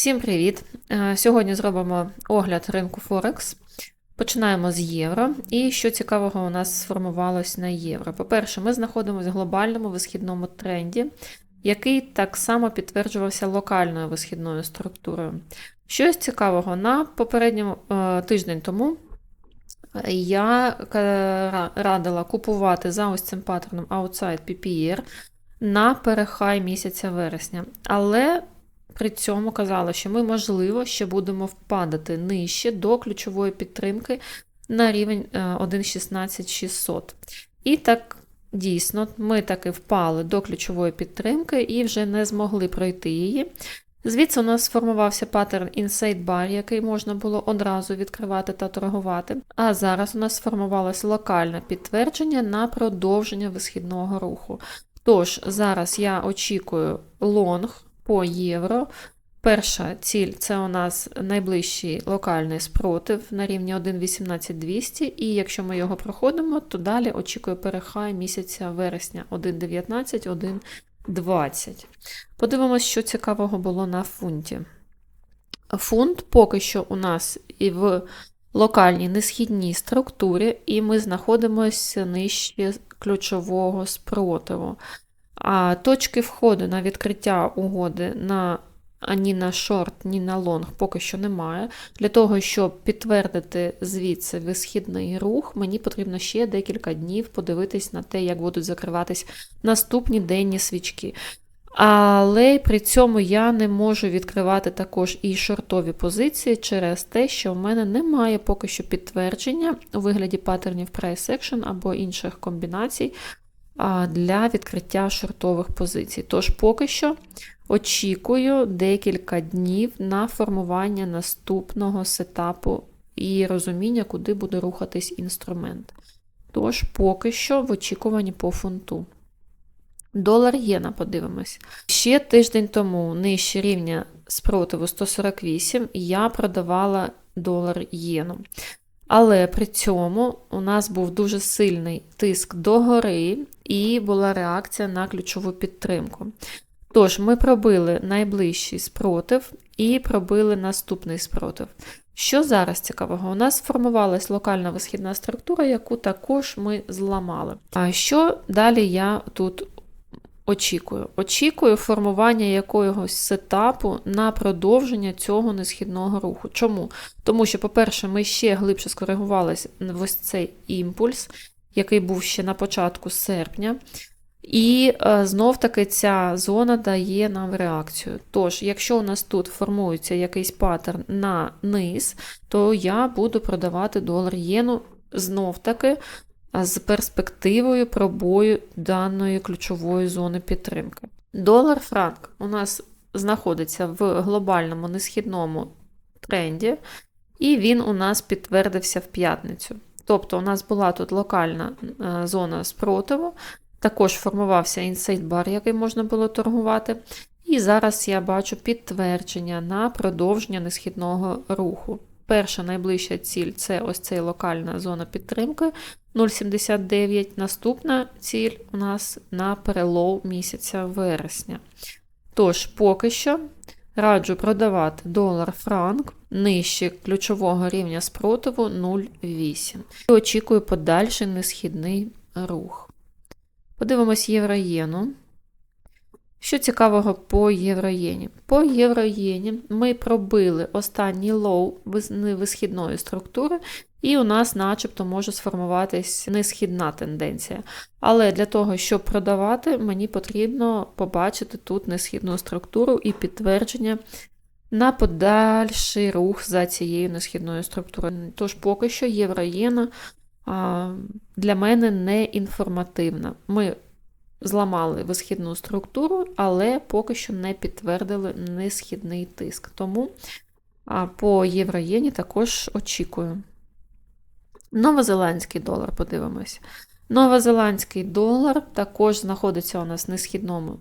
Всім привіт! Е, Сьогодні зробимо огляд ринку Форекс. Починаємо з євро. І що цікавого у нас сформувалось на євро. По-перше, ми знаходимося в глобальному висхідному тренді, який так само підтверджувався локальною висхідною структурою. Щось цікавого на попередньому е, тиждень тому я радила купувати за ось цим паттерном Outside PPR на перехай місяця вересня. Але при цьому казала, що ми, можливо, ще будемо впадати нижче до ключової підтримки на рівень е, 1.16600. І так, дійсно, ми таки впали до ключової підтримки і вже не змогли пройти її. Звідси у нас сформувався паттерн Inside Bar, який можна було одразу відкривати та торгувати. А зараз у нас сформувалось локальне підтвердження на продовження висхідного руху. Тож, зараз я очікую лонг по євро. Перша ціль це у нас найближчий локальний спротив на рівні 1,18200, і якщо ми його проходимо, то далі очікую перехай місяця вересня 1,19, 1,20. Подивимось, що цікавого було на фунті. Фунт поки що у нас і в локальній несхідній структурі, і ми знаходимося нижче ключового спротиву. А точки входу на відкриття угоди на ані на шорт, ні на лонг поки що немає. Для того, щоб підтвердити звідси висхідний рух, мені потрібно ще декілька днів подивитись на те, як будуть закриватись наступні денні свічки. Але при цьому я не можу відкривати також і шортові позиції через те, що в мене немає поки що підтвердження у вигляді паттернів price action або інших комбінацій для відкриття шортових позицій. Тож поки що очікую декілька днів на формування наступного сетапу і розуміння, куди буде рухатись інструмент. Тож, поки що в очікуванні по фунту. Долар єна, подивимось. Ще тиждень тому нижче рівня спротиву 148 я продавала долар єну. Але при цьому у нас був дуже сильний тиск догори і була реакція на ключову підтримку. Тож, ми пробили найближчий спротив і пробили наступний спротив. Що зараз цікавого? У нас сформувалась локальна висхідна структура, яку також ми зламали. А що далі я тут очікую? Очікую формування якогось сетапу на продовження цього несхідного руху. Чому? Тому що, по-перше, ми ще глибше скоригувалися в ось цей імпульс, який був ще на початку серпня. І е, знов-таки ця зона дає нам реакцію. Тож, якщо у нас тут формується якийсь паттерн на низ, то я буду продавати долар єну знов-таки з перспективою пробою даної ключової зони підтримки. Долар франк у нас знаходиться в глобальному несхідному тренді, і він у нас підтвердився в п'ятницю. Тобто, у нас була тут локальна зона спротиву. Також формувався інсайт бар, який можна було торгувати. І зараз я бачу підтвердження на продовження несхідного руху. Перша найближча ціль це ось ця локальна зона підтримки 0,79. Наступна ціль у нас на перелов місяця вересня. Тож, поки що раджу продавати долар-франк нижче ключового рівня спротиву 0,8. І очікую подальший несхідний рух. Подивимось євроєну. Що цікавого по євроєні? По євроєні ми пробили останній лоу висхідної структури, і у нас, начебто, може сформуватись несхідна тенденція. Але для того, щоб продавати, мені потрібно побачити тут несхідну структуру і підтвердження на подальший рух за цією несхідною структурою. Тож, поки що євроєна для мене не інформативна. Ми зламали висхідну структуру, але поки що не підтвердили несхідний тиск. Тому по євроєні також очікую. Новозеландський долар, подивимось. Новозеландський долар також знаходиться у нас в несхідному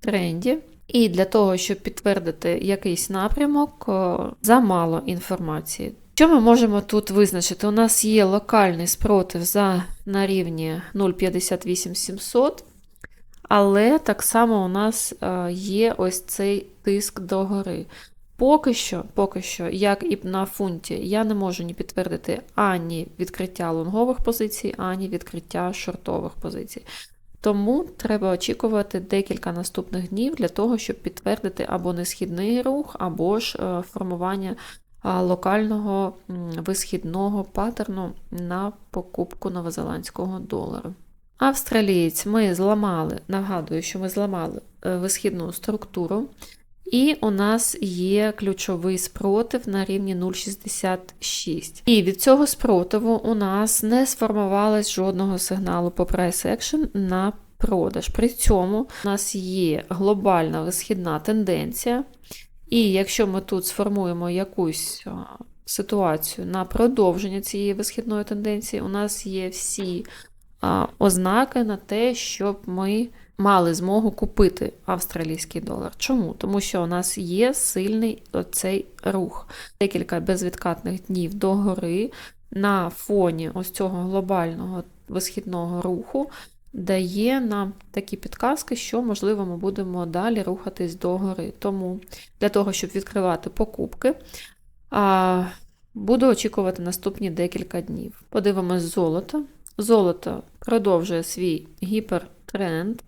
тренді. І для того, щоб підтвердити якийсь напрямок, замало інформації. Що ми можемо тут визначити? У нас є локальний спротив за на рівні 0,58700, але так само у нас є ось цей тиск догори. Поки що, поки що, як і на фунті, я не можу ні підтвердити ані відкриття лонгових позицій, ані відкриття шортових позицій. Тому треба очікувати декілька наступних днів для того, щоб підтвердити або несхідний рух, або ж е, формування локального висхідного паттерну на покупку новозеландського долару. Австралієць ми зламали, нагадую, що ми зламали е, висхідну структуру, і у нас є ключовий спротив на рівні 0,66. І від цього спротиву у нас не сформувалось жодного сигналу по price action на продаж. При цьому у нас є глобальна висхідна тенденція. І якщо ми тут сформуємо якусь ситуацію на продовження цієї висхідної тенденції, у нас є всі ознаки на те, щоб ми мали змогу купити австралійський долар. Чому? Тому що у нас є сильний оцей рух. Декілька безвідкатних днів догори на фоні ось цього глобального висхідного руху дає нам такі підказки, що, можливо, ми будемо далі рухатись догори. Тому для того, щоб відкривати покупки, буду очікувати наступні декілька днів. Подивимось золото. Золото продовжує свій гіпертренд.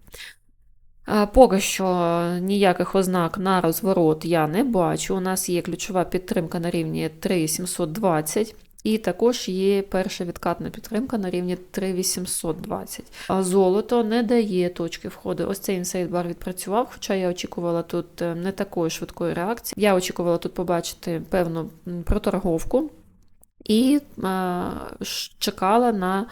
Поки що ніяких ознак на розворот я не бачу. У нас є ключова підтримка на рівні 3720. І також є перша відкатна підтримка на рівні 3820. А золото не дає точки входу. Ось цей інсайдбар відпрацював, хоча я очікувала тут е, не такої швидкої реакції. Я очікувала тут побачити певну проторговку і а, чекала на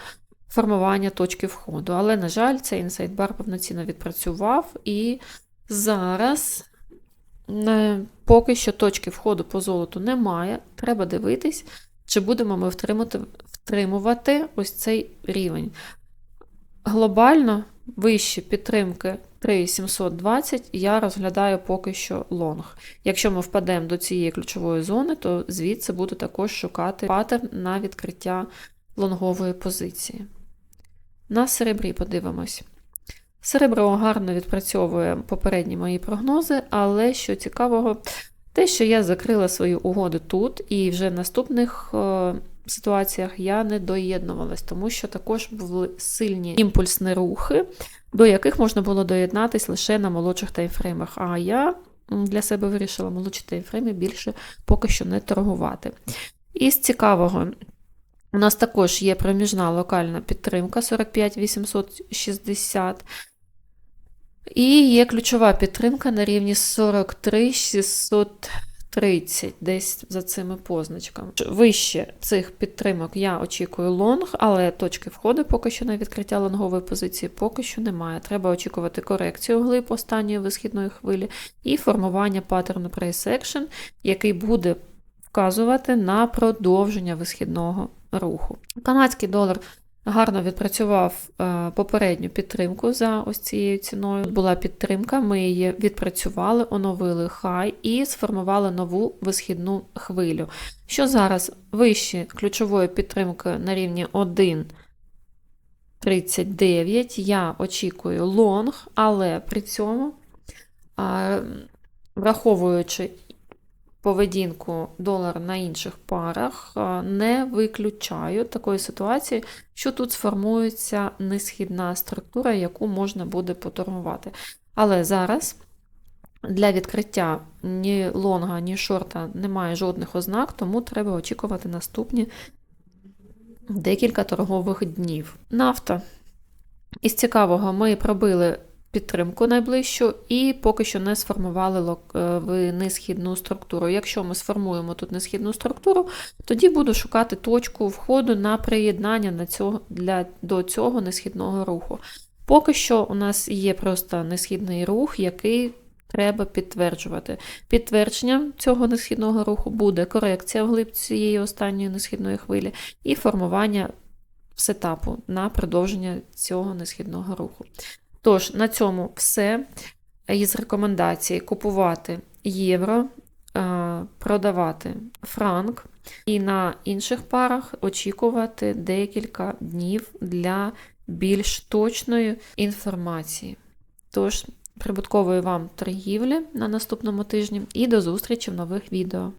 формування точки входу. Але, на жаль, цей інсайдбар повноцінно відпрацював, і зараз. Е, поки що точки входу по золоту немає, треба дивитись, чи будемо ми втримати, втримувати ось цей рівень. Глобально вищі підтримки 3720 я розглядаю поки що лонг. Якщо ми впадемо до цієї ключової зони, то звідси буду також шукати паттерн на відкриття лонгової позиції. На серебрі подивимось. Серебро гарно відпрацьовує попередні мої прогнози, але що цікавого, те, що я закрила свою угоду тут, і вже в наступних е, ситуаціях я не доєднувалась, тому що також були сильні імпульсні рухи, до яких можна було доєднатись лише на молодших таймфреймах. А я для себе вирішила молодші таймфрейми більше поки що не торгувати. Із цікавого. У нас також є проміжна локальна підтримка 45 860. І є ключова підтримка на рівні 43 630, десь за цими позначками. Вище цих підтримок я очікую лонг, але точки входу поки що на відкриття лонгової позиції поки що немає. Треба очікувати корекцію глиб останньої висхідної хвилі і формування паттерну price action, який буде вказувати на продовження висхідного руху. Канадський долар гарно відпрацював е, попередню підтримку за ось цією ціною. Була підтримка, ми її відпрацювали, оновили хай і сформували нову висхідну хвилю. Що зараз вище ключової підтримки на рівні 1,39. Я очікую лонг, але при цьому, враховуючи поведінку долара на інших парах, не виключаю такої ситуації, що тут сформується несхідна структура, яку можна буде поторгувати. Але зараз для відкриття ні лонга, ні шорта немає жодних ознак, тому треба очікувати наступні декілька торгових днів. Нафта. Із цікавого, ми пробили підтримку найближчу, і поки що не сформували е, несхідну структуру. Якщо ми сформуємо тут несхідну структуру, тоді буду шукати точку входу на приєднання на цього, для, до цього несхідного руху. Поки що у нас є просто несхідний рух, який треба підтверджувати. Підтвердженням цього несхідного руху буде корекція вглиб цієї останньої несхідної хвилі і формування сетапу на продовження цього несхідного руху. Тож, на цьому все. Із рекомендацій купувати євро, е, продавати франк, і на інших парах очікувати декілька днів для більш точної інформації. Тож, прибуткової вам торгівлі на наступному тижні і до зустрічі в нових відео.